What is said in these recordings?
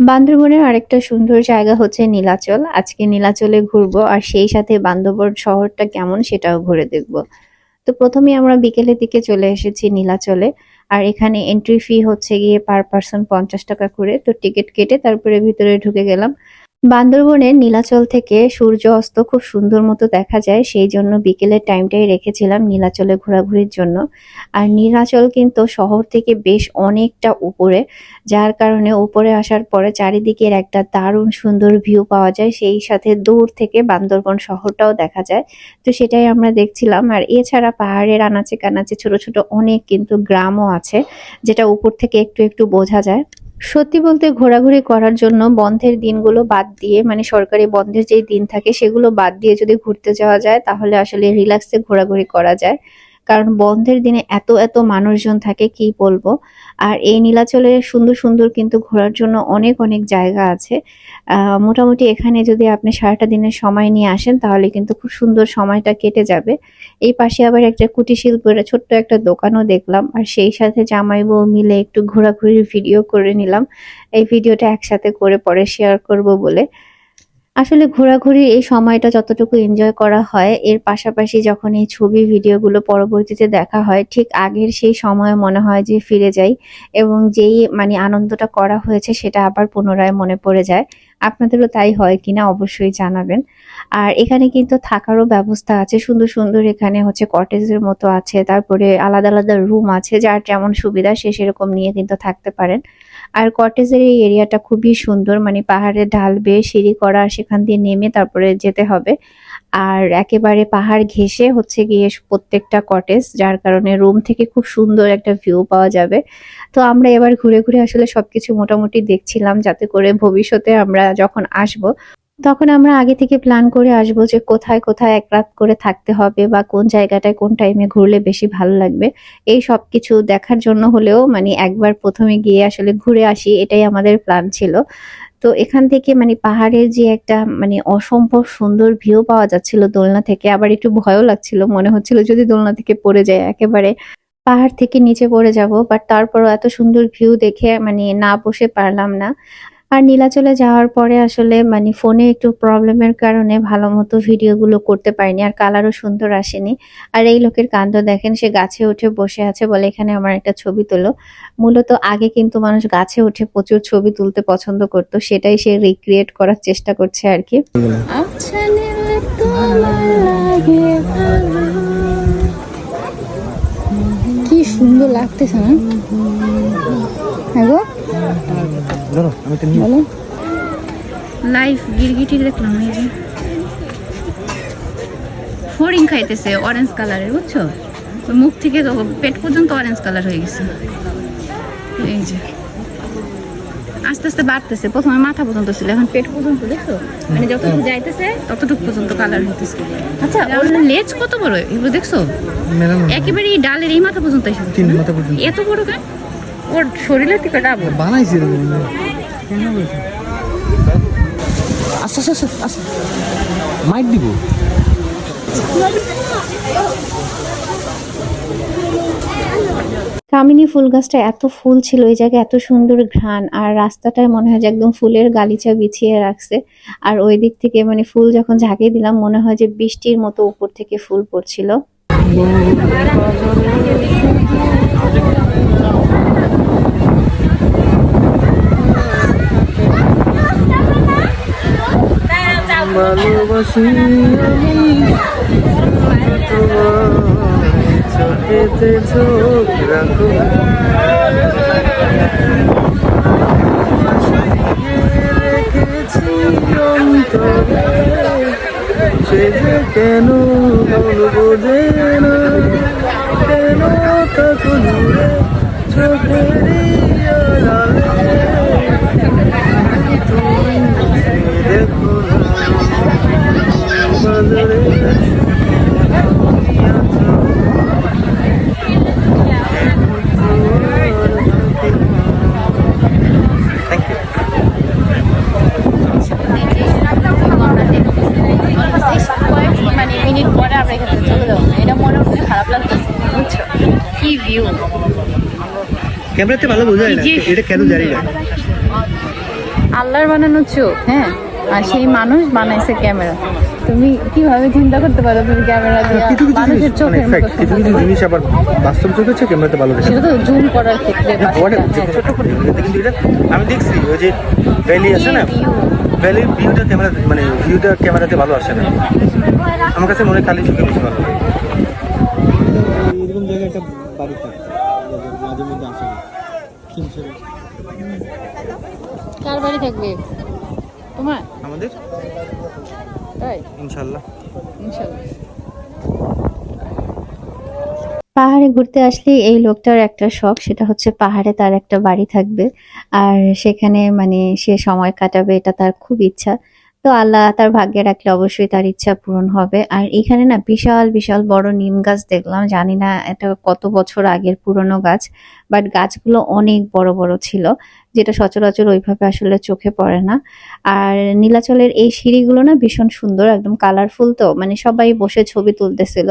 বান্দরবনের আরেকটা সুন্দর জায়গা হচ্ছে নীলাচল। আজকে নীলাচলে ঘুরবো আর সেই সাথে বান্দরবন শহরটা কেমন সেটাও ঘুরে দেখব। তো প্রথমে আমরা বিকেলের দিকে চলে এসেছি নীলাচলে আর এখানে এন্ট্রি ফি হচ্ছে গিয়ে পার পার্সন পঞ্চাশ টাকা করে। তো টিকিট কেটে তারপরে ভিতরে ঢুকে গেলাম। বান্দরবনের নীলাচল থেকে সূর্য অস্ত খুব সুন্দর মতো দেখা যায়। সেই জন্য বিকেলের টাইমটাই রেখেছিলাম নীলাচলে ঘোরাঘুরির জন্য। আর নীলাচল কিন্তু শহর থেকে বেশ অনেকটা উপরে, যার কারণে উপরে আসার পরে চারিদিকের একটা দারুণ সুন্দর ভিউ পাওয়া যায়। সেই সাথে দূর থেকে বান্দরবন শহরটাও দেখা যায়। তো সেটাই আমরা দেখছিলাম। আর এছাড়া পাহাড়ের আনাচে কানাচে ছোট ছোট অনেক কিন্তু গ্রামও আছে, যেটা উপর থেকে একটু একটু বোঝা যায়। সত্যি বলতে ঘোরাঘুরি করার জন্য বন্ধের দিনগুলো বাদ দিয়ে মানে সরকারি বন্ধের যেই দিন থাকে সেগুলো বাদ দিয়ে যদি ঘুরতে যাওয়া যায়, তাহলে আসলে রিল্যাক্সে ঘোরাঘুরি করা যায়। কারণ বন্ধের দিনে এত এত মানুষজন থাকে, কি বলব? আর এই নীলাচলে সুন্দর সুন্দর কিন্তু ঘোরার জন্য অনেক অনেক জায়গা আছে। মোটামুটি এখানে যদি আপনি সারাটা দিনের সময় নিয়ে আসেন, তাহলে কিন্তু খুব সুন্দর সময়টা কেটে যাবে। এই পাশে আবার একটা কুটির শিল্পের ছোট্ট একটা দোকানও দেখলাম, আর সেই সাথে জামাই বউ মিলে একটু ঘোরাঘুরির ভিডিও করে নিলাম। এই ভিডিওটা একসাথে করে পরে শেয়ার করব বলে। আসলে ঘোরাঘুরির এই সময়টা যতটুকু এনজয় করা হয়, এর পাশাপাশি যখন এই ছবি ভিডিওগুলো পরবর্তীতে দেখা হয়, ঠিক আগের সেই সময় মনে হয় যে ফিরে যাই এবং যেই মানে আনন্দটা করা হয়েছে সেটা আবার পুনরায় মনে পড়ে যায়। আপনাদেরও তাই হয় কিনা অবশ্যই জানাবেন। আর এখানে কিন্তু থাকারও ব্যবস্থা আছে, সুন্দর সুন্দর এখানে হচ্ছে কটেজের মতো আছে, তারপরে আলাদা আলাদা রুম আছে, যার যেমন সুবিধা সে সেরকম নিয়ে কিন্তু থাকতে পারেন। আর কটেজের এই এরিয়াটা খুবই সুন্দর মানে পাহাড়ের ঢাল বেয়ে সিঁড়ি করা, সেখান দিয়ে নেমে তারপরে যেতে হবে। আর একেবারে পাহাড় ঘেঁষে হচ্ছে গিয়ে প্রত্যেকটা কটেজ যার কারণে রুম থেকে খুব সুন্দর একটা ভিউ পাওয়া যাবে। তো আমরা এবার ঘুরে ঘুরে আসলে সবকিছু মোটামুটি দেখছিলাম, যাতে করে ভবিষ্যতে আমরা যখন আসব, তখন আমরা আগে থেকে প্ল্যান করে আসব যে কোথায় কোথায় এক রাত করে থাকতে হবে বা কোন জায়গাটায় কোন টাইমে ঘুরলে বেশি ভালো লাগবে। এই সব কিছু দেখার জন্য হলেও মানে একবার প্রথমে গিয়ে আসলে ঘুরে আসি, এটাই আমাদের প্ল্যান ছিল। তো এখান থেকে মানে পাহাড়ের যে একটা মানে অসম্ভব সুন্দর ভিউ পাওয়া যাচ্ছিল দোলনা থেকে, আবার একটু ভয়ও লাগছিল, মনে হচ্ছিল যদি দোলনা থেকে পড়ে যায় একেবারে পাহাড় থেকে নিচে পড়ে যাব বাট তারপরও এত সুন্দর ভিউ দেখে মানে না বসে পারলাম না। আর নীলাচলে যাওয়ার পরে আসলে মানে ফোনে একটু প্রবলেমের কারণে ভালো মতো ভিডিওগুলো করতে পারিনি আর কালারও সুন্দর আসেনি। আর এই লোকের কাণ্ড দেখেন, সে গাছে উঠে বসে আছে বলে এখানে আমার একটা ছবি তোলো। মূলত আগে কিন্তু মানুষ গাছে উঠে প্রচুর ছবি তুলতে পছন্দ করতো, সেটাই সে রিক্রিয়েট করার চেষ্টা করছে আর কি। আচ্ছা। কি সুন্দর লাগতেছে না? হ্যাঁ ধরো আমি তো নিয়ে গিরগিটি দেখলাম এই যে। ফড়িং খাইতেছে অরেঞ্জ কালারের বুঝছ? মুখ থেকে পেট পর্যন্ত অরেঞ্জ কালার হয়ে গেছে। এই যে। আস্তে আস্তে বাড়তেছে প্রথমে মাথা পর্যন্ত ছিল এখন পেট পর্যন্ত দেখছ? মানে যতটুকু যাইতেছে ততটুকু পর্যন্ত কালার হইতেছে। আচ্ছা ওর লেজ কত বড়? এগুলো দেখছ? একেবারে এই ডালের এই মাথা পর্যন্ত এসে মাথা পর্যন্ত। এত বড় কেন? ওর থেকে ডাবল বানাইছি আচ্ছা আচ্ছা আচ্ছা আচ্ছা দিব? কামিনী ফুল গাছটা এত ফুল ছিল এই জায়গায় এত সুন্দর ঘ্রাণ আর রাস্তাটায় মনে হয় যে একদম ফুলের গালিচা বিছিয়ে রাখছে। আর ওই দিক থেকে মানে ফুল যখন ঝাঁকিয়ে দিলাম মনে হয় যে বৃষ্টির মতো উপর থেকে ফুল পড়ছিল। ভালোবাসি আমি। তোমার চোখেতে চোখ রাখো। কেন যে না কেন তখন দূরে চোখেরই আড়ালে তুমি দেখো না বাজারে থ্যাংক ইউ মানে মিনিট পরে আমরা এখান থেকে চলে যাব এটা মনে হচ্ছে খারাপ লাগতেছে বুঝছ কি ভিউ ক্যামেরাতে ভালো বোঝা যায় না এটা কেন জানি না। আল্লাহর বানানো চোখ হ্যাঁ? আর সেই মানুষ বানাইছে ক্যামেরা। তুমি কীভাবে চিন্তা করতে পারো তুমি ক্যামেরা দিয়ে? কিছু কিছু মানুষের জিনিস মানে চোখের মতো কিছু কিছু জিনিস আবার বাস্তব চোখে হচ্ছে ক্যামেরাতে ভালো দেখা। সেটা তো জুম করার ক্ষেত্রে ছোট করে কিন্তু এটা আমি দেখছি ওই যে ভ্যালি আছে না। ভ্যালির ভিউটা ক্যামেরা মানে ভিউটা ক্যামেরাতে ভালো আসে না। আমার কাছে মনে হয় খালি চোখে বেশি ভালো লাগে। এরকম জায়গায় একটা বাড়ি থাকে মাঝে মধ্যে আসে কার বাড়ি থাকবে? তোমার? আমাদের? তাই ইনশাল্লাহ। ইনশাল্লাহ। পাহাড়ে ঘুরতে আসলে এই লোকটার একটা শখ সেটা হচ্ছে পাহাড়ে তার একটা বাড়ি থাকবে। আর সেখানে মানে সে সময় কাটাবে এটা তার খুব ইচ্ছা। তো আল্লাহ তার ভাগ্যে রাখলে অবশ্যই তার ইচ্ছা পূরণ হবে। আর এখানে না বিশাল বিশাল বড় নিম গাছ দেখলাম জানি না এটা কত বছর আগের পুরনো গাছ। বাট গাছগুলো অনেক বড় বড় ছিল, যেটা সচরাচর ওইভাবে আসলে চোখে পড়ে না। আর নীলাচলের এই সিঁড়িগুলো না ভীষণ সুন্দর, একদম কালারফুল তো মানে সবাই বসে ছবি তুলতেছিল,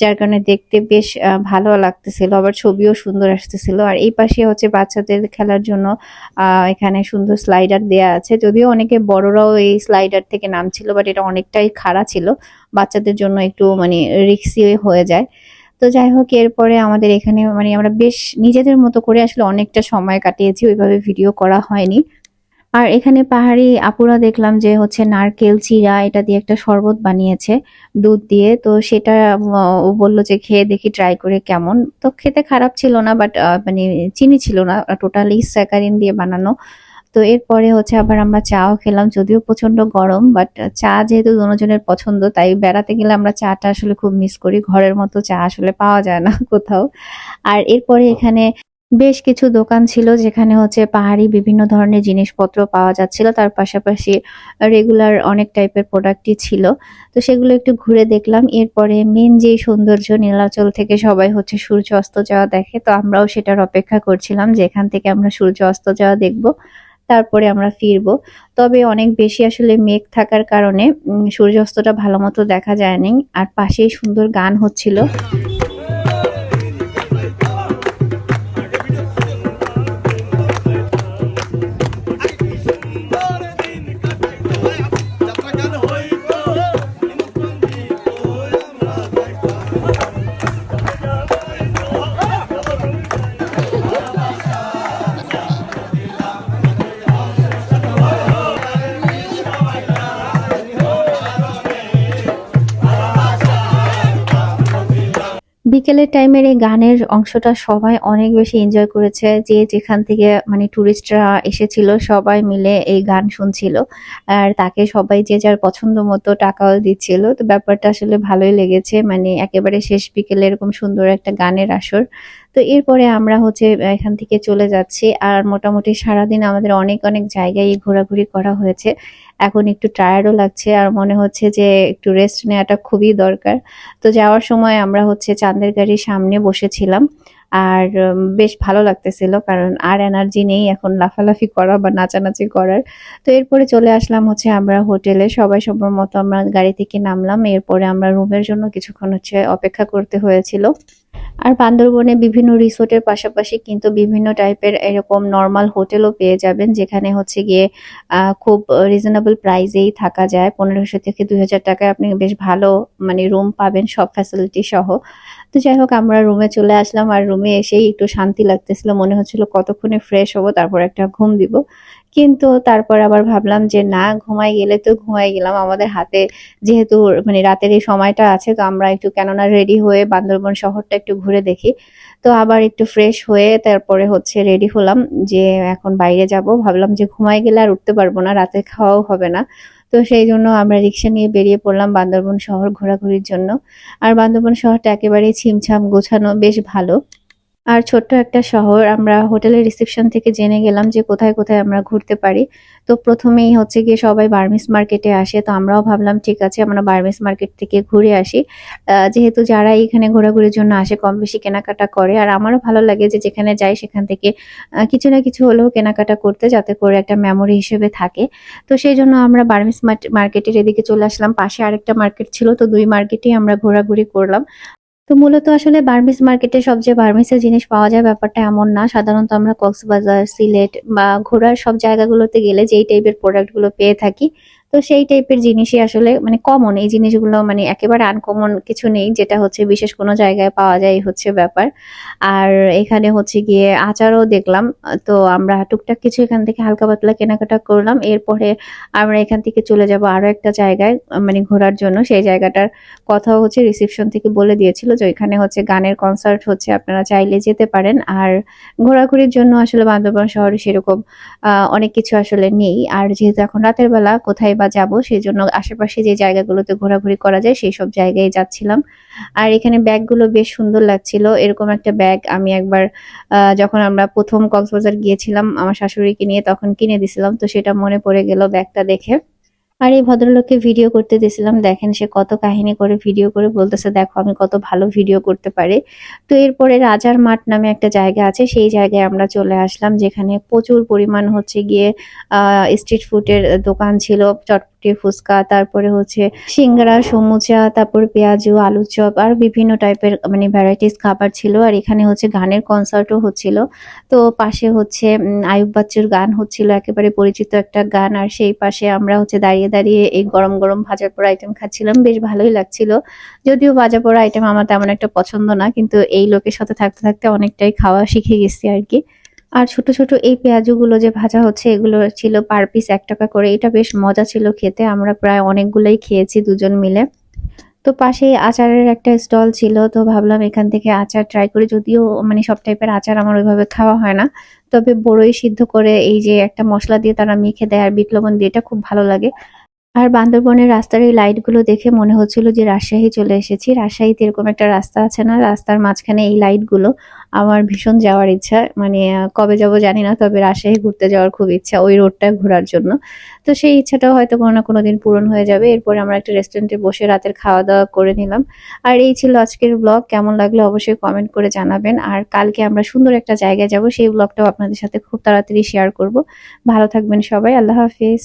যার কারণে দেখতে বেশ ভালো লাগতেছিল, আবার ছবিও সুন্দর আসতেছিল। আর এই পাশে হচ্ছে বাচ্চাদের খেলার জন্য এখানে সুন্দর স্লাইডার দেয়া আছে। যদিও অনেকে বড়রাও এই স্লাইডার থেকে নামছিল বাট এটা অনেকটাই খাড়া ছিল। বাচ্চাদের জন্য একটু মানে রিক্সি হয়ে যায়। তো যাই হোক, এরপরে আমাদের এখানে মানে আমরা বেশ নিজেদের মতো করে আসলে অনেকটা সময় কাটিয়েছি, ওইভাবে ভিডিও করা হয়নি। আর এখানে পাহাড়ি আপুরা দেখলাম যে হচ্ছে নারকেল চিরা এটা দিয়ে একটা শরবত বানিয়েছে, দুধ দিয়ে। তো সেটা, ও বলল যে খেয়ে দেখি ট্রাই করে কেমন। তো খেতে খারাপ ছিল না বাট মানে চিনি ছিল না টোটালি স্যাকারিন দিয়ে বানানো। তো এরপরে হচ্ছে আবার আমরা চাও খেলাম, যদিও প্রচণ্ড গরম বাট চা যেহেতু দুজনের পছন্দ, তাই বেড়াতে গেলে আমরা চাটা আসলে খুব মিস করি। ঘরের মতো চা আসলে পাওয়া যায় না কোথাও। আর এরপরে এখানে বেশ কিছু দোকান ছিল, যেখানে হচ্ছে পাহাড়ি বিভিন্ন ধরনের জিনিসপত্র পাওয়া যাচ্ছিল। তার পাশাপাশি রেগুলার অনেক টাইপের প্রোডাক্টই ছিল। তো সেগুলো একটু ঘুরে দেখলাম। এরপরে মেন যে সৌন্দর্য নীলাচল থেকে সবাই হচ্ছে সূর্য অস্ত যাওয়া দেখে, তো আমরাও সেটার অপেক্ষা করছিলাম যে এখান থেকে আমরা সূর্য অস্ত যাওয়া দেখব। তারপরে আমরা ফিরব। তবে অনেক বেশি আসলে মেঘ থাকার কারণে সূর্যাস্তটা ভালো মতো দেখা যায়নি। আর পাশেই সুন্দর গান হচ্ছিল। বিকেলের টাইমের এই গানের অংশটা সবাই অনেক বেশি এনজয় করেছে। যে যেখান থেকে মানে টুরিস্টরা এসেছিল, সবাই মিলে এই গান শুনছিল। আর তাকে সবাই যে যার পছন্দ মতো টাকাও দিচ্ছিল। তো ব্যাপারটা আসলে ভালোই লেগেছে। মানে একেবারে শেষ বিকেলে এরকম সুন্দর একটা গানের আসর। তো এরপরে আমরা হচ্ছে এখান থেকে চলে যাচ্ছি। আর মোটামুটি সারাদিন আমাদের অনেক অনেক জায়গায় ঘোরাঘুরি করা হয়েছে। এখন একটু টায়ার্ডও লাগছে আর মনে হচ্ছে যে একটু রেস্ট নেওয়াটা খুবই দরকার। তো যাওয়ার সময় আমরা হচ্ছে চাঁদের গাড়ির সামনে বসেছিলাম। আর বেশ ভালো লাগতেছিল কারণ আর এনার্জি নেই এখন লাফালাফি করা বা নাচানাচি করার। তো এরপরে চলে আসলাম হচ্ছে আমরা হোটেলে। সবাই সবার মতো আমরা গাড়ি থেকে নামলাম। এরপরে আমরা রুমের জন্য কিছুক্ষণ হচ্ছে অপেক্ষা করতে হয়েছিল। আর বান্দরবনে বিভিন্ন রিসোর্টের পাশাপাশি কিন্তু বিভিন্ন টাইপের এরকম নর্মাল হোটেলও পেয়ে যাবেন, যেখানে হচ্ছে গিয়ে খুব রিজনেবল প্রাইসেই থাকা যায়। পনেরোশো থেকে দুই হাজার টাকায় আপনি বেশ ভালো মানে রুম পাবেন সব ফ্যাসিলিটি সহ। তো যাই হোক, আমরা রুমে চলে আসলাম আর রুমে এসেই একটু শান্তি লাগতেছিল। মনে হচ্ছিল কতক্ষণে ফ্রেশ হব, তারপর একটা ঘুম দিব। কিন্তু তারপর আবার ভাবলাম যে, না, ঘুমাই গেলে তো ঘুমাই গেলাম। আমাদের হাতে যেহেতু মানে রাতের এই সময়টা আছে, তো আমরা একটু কেননা রেডি হয়ে বান্দরবন শহরটা একটু ঘুরে দেখি। তো আবার একটু ফ্রেশ হয়ে তারপরে হচ্ছে রেডি হলাম যে, এখন বাইরে যাব। ভাবলাম যে, ঘুমাই গেলে আর উঠতে পারব না, রাতে খাওয়াও হবে না। তো সেই জন্য আমরা রিক্সা নিয়ে বেরিয়ে পড়লাম বান্দরবন শহর ঘোরাঘুরির জন্য। আর বান্দরবন শহরটা একেবারেই ছিমছাম গোছানো বেশ ভালো। আর ছোট্ট একটা শহর, আমরা হোটেলের রিসেপশন থেকে জেনে গেলাম যে কোথায় কোথায় আমরা ঘুরতে পারি। তো প্রথমেই হচ্ছে গিয়ে সবাই বার্মিস মার্কেটে আসে, তো আমরাও ভাবলাম, ঠিক আছে, আমরা বার্মিস মার্কেট থেকে ঘুরে আসি। যেহেতু যারা এখানে ঘোরাঘুরির জন্য আসে কম বেশি কেনাকাটা করে, আর আমারও ভালো লাগে যে যেখানে যাই সেখান থেকে কিছু না কিছু হলেও কেনাকাটা করতে, যাতে করে একটা মেমোরি হিসেবে থাকে। তো সেই জন্য আমরা বার্মিস মার্কেটের এদিকে চলে আসলাম। পাশে আরেকটা মার্কেট ছিল, তো দুই মার্কেটেই আমরা ঘোরাঘুরি করলাম। তো মূলত আসলে বার্মিস মার্কেটে সব যে বার্মিসের জিনিস পাওয়া যায় ব্যাপারটা এমন না। সাধারণত আমরা কক্সবাজার, সিলেট বা ঘোরার সব জায়গাগুলোতে গেলে যেই টাইপের প্রোডাক্টগুলো পেয়ে থাকি তো সেই টাইপের জিনিসই আসলে মানে কমন এই জিনিসগুলো মানে একেবারে আনকমন কিছু নেই, যেটা হচ্ছে বিশেষ কোনো জায়গায় পাওয়া যায় হচ্ছে ব্যাপার। আর এখানে হচ্ছে গিয়ে আচারও দেখলাম, তো আমরা টুকটাক কিছু এখান থেকে হালকা পাতলা কেনাকাটা করলাম। এরপরে আমরা এখান থেকে চলে যাব আরও একটা জায়গায় মানে ঘোরার জন্য। সেই জায়গাটার কথাও হচ্ছে রিসেপশন থেকে বলে দিয়েছিল যে এখানে হচ্ছে গানের কনসার্ট হচ্ছে, আপনারা চাইলে যেতে পারেন। আর ঘোরাঘুরির জন্য আসলে বান্দরবান শহরে সেরকম অনেক কিছু আসলে নেই। আর যেহেতু এখন রাতের বেলা, কোথায় বা যাব সেই জন্য আশেপাশে যে জায়গাগুলোতে ঘোরাঘুরি করা যায় সেই সব জায়গায় যাচ্ছিলাম। আর এখানে ব্যাগগুলো বেশ সুন্দর লাগছিল। এরকম একটা ব্যাগ আমি একবার যখন আমরা প্রথম কক্সবাজার গিয়েছিলাম, আমার শাশুড়িকে নিয়ে তখন কিনে দিছিলাম, তো সেটা মনে পড়ে গেল ব্যাগটা দেখে। আর এই ভদ্রলোককে ভিডিও করতে দিয়েছিলাম, দেখেন সে কত কাহিনী করে ভিডিও করে বলতেছে, দেখো, আমি কত ভালো ভিডিও করতে পারি। তো এরপরে রাজার মাঠ নামে একটা জায়গা আছে, সেই জায়গায় আমরা চলে আসলাম, যেখানে প্রচুর পরিমাণ হচ্ছে গিয়ে স্ট্রিট ফুডের দোকান ছিল চটপটি ফুচকা, তারপরে হচ্ছে সিঙ্গারা, সমুচা, তারপর পেঁয়াজু, আলু চপ আর বিভিন্ন টাইপের মানে ভ্যারাইটিস খাবার ছিল। আর এখানে হচ্ছে গানের কনসার্টও হচ্ছিল। তো পাশে হচ্ছে আয়ুব বাচ্চুর গান হচ্ছিল, একেবারে পরিচিত একটা গান। আর সেই পাশে আমরা হচ্ছে দাঁড়িয়ে দাঁড়িয়ে এই গরম গরম ভাজার পর আইটেম খাচ্ছিলাম। বেশ ভালোই লাগছিল। যদিও ভাজা পোড়া আইটেম আমার তেমন একটা পছন্দ না, কিন্তু এই লোকের সাথে থাকতে থাকতে অনেকটাই খাওয়া শিখে গেছি আর কি। আর ছোট ছোট এই পেঁয়াজগুলো যে ভাজা হচ্ছে, এগুলো ছিল পার পিস এক টাকা করে। এটা বেশ মজা ছিল খেতে। আমরা প্রায় অনেকগুলোই খেয়েছি দুজন মিলে। তো পাশে আচারের একটা স্টল ছিল, তো ভাবলাম এখান থেকে আচার ট্রাই করি। যদিও মানে সব টাইপের আচার আমার ওইভাবে খাওয়া হয় না। তবে বড়ই সিদ্ধ করে এই যে একটা মশলা দিয়ে তারা মেখে দেয় আর বিট দিয়ে, এটা খুব ভালো লাগে। আর বান্দরবনের রাস্তার এই লাইটগুলো দেখে মনে হচ্ছিল যে রাজশাহী চলে এসেছি। রাজশাহীতে এরকম একটা রাস্তা আছে না? রাস্তার মাঝখানে এই লাইটগুলো। আমার ভীষণ যাওয়ার ইচ্ছা। মানে কবে যাব জানি না, তবে রাজশাহী ঘুরতে যাওয়ার খুব ইচ্ছা ওই রোডটা ঘোরার জন্য। তো সেই ইচ্ছাটাও হয়তো কোনো না কোনো দিন পূরণ হয়ে যাবে। এরপরে আমরা একটা রেস্টুরেন্টে বসে রাতের খাওয়া দাওয়া করে নিলাম। আর এই ছিল আজকের ব্লগ কেমন লাগল অবশ্যই কমেন্ট করে জানাবেন। আর কালকে আমরা সুন্দর একটা জায়গায় যাব, সেই ব্লগটাও আপনাদের সাথে খুব তাড়াতাড়ি শেয়ার করব। ভালো থাকবেন সবাই। আল্লাহ হাফিজ।